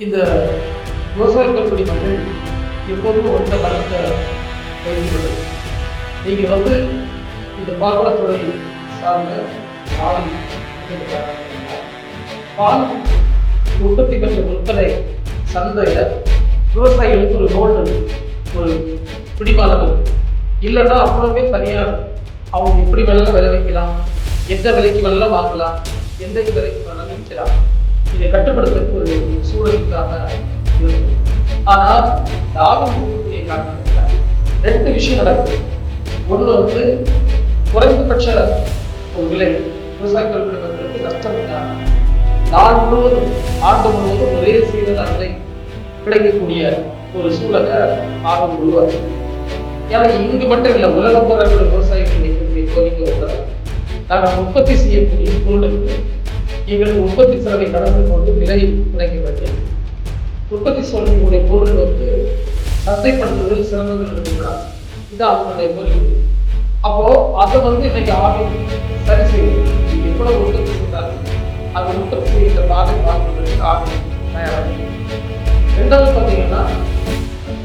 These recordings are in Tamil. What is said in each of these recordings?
இந்த விவசாய கல்வி மக்கள் எப்போதும் ஒன்றை கலந்த பயிர்கள் நீங்கள் வந்து இந்த பால்வளத்துறை சார்ந்த பால் பால் உற்பத்தி பெற்ற விற்பனை சந்தையில் விவசாயிகளுக்கு ஒரு கோல்டு ஒரு பிடிப்பாளர்கள் இல்லைன்னா அவ்வளோவே தனியாக அவங்க எப்படி வேணாலும் விளைவிக்கலாம் எந்த விலைக்கு வேணாலும் வாங்கலாம் எந்த விலைக்கு வேணாலும் விற்கலாம். இதை கட்டுப்படுத்துறதுக்கு ஒரு சூழலுக்காக ஆனால் லாபம் கொடுக்கக்கூடிய ரெண்டு விஷயம் நடக்குது. ஒன்று வந்து குறைந்தபட்ச ஒரு விலை விவசாயிகள் விடுவதற்கு நஷ்டம் இல்லாமல் நாள் முழுவதும் ஆண்டு முழுவதும் ஒரே சீரான விலை கிடைக்கக்கூடிய ஒரு சூழலை ஆர்வம் உருவாக்கு ஏன்னா இங்கு மட்டும் இல்லை உலகம் போராட்ட விவசாயிகள் கோரிக்கை நாங்கள் உற்பத்தி செய்யக்கூடிய பொருளுக்கு எங்களுக்கு உற்பத்தி செலவை கடந்து கொண்டு விலை கிடைக்க உற்பத்தி செய்யக்கூடிய பொருள் வந்து சந்தைப்படுத்துவதில் சிறந்தது இருக்கிறார் இது அவங்களுடைய பொருள். அப்போ அதை வந்து இன்னைக்கு ஆர்வம் சரி செய்யும். எவ்வளவு உற்பத்தி செய்தாலும் அந்த உற்பத்தி செய்கிற பாதை பார்ப்பதற்கு ஆர்வம் தயாராக ரெண்டாவது பார்த்தீங்கன்னா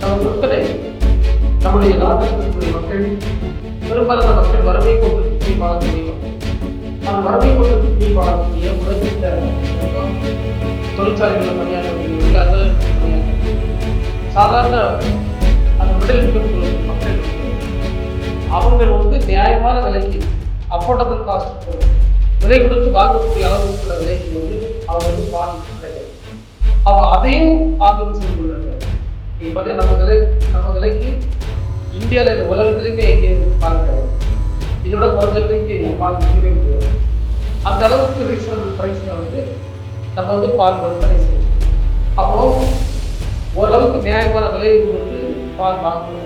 நம்ம விற்பனை நம்முடைய நாட்டில் மக்கள் பெரும்பாலான மக்கள் வறுமை கொண்டு கீழ் வாழக்கூடிய மக்கள் அந்த வறுமை கொண்டு கீழ் தொழிற்சாலைகளில் பணியாற்ற அந்த சாதாரண அந்த மிடில் இருக்கக்கூடிய மக்கள் அவங்க வந்து நியாயமான விலைக்கு அஃபோர்டபுள் காஸ்ட் விலை கொடுத்து வாங்கக்கூடிய அளவுக்கு விலைக்கு வந்து அவங்க வந்து வாங்கி கிடையாது அவங்க அதையும் ஆதரவு செய்துள்ளாங்க இப்போ பார்த்தீங்கன்னா நம்ம விலை நம்ம விலைக்கு இந்தியாவில் இந்த உலகத்திலேயுமே எங்கேயும் பார்க்க இதோட குறைஞ்ச விலைக்கு பால் அந்த அளவுக்கு ரீசனபிள் ப்ரைஸில் வந்து நம்ம வந்து பால் விற்பனை செய்யணும் அப்போ ஓரளவுக்கு நியாயமான விலை வந்து பால் வாங்கணும்.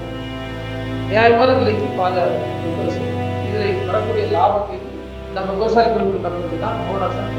நியாயமான விலைக்கு பால் விற்பனை இதில் வரக்கூடிய லாபத்தை நம்ம விவசாயிகளுக்கு நம்மளுக்கு தான் போராட்டம்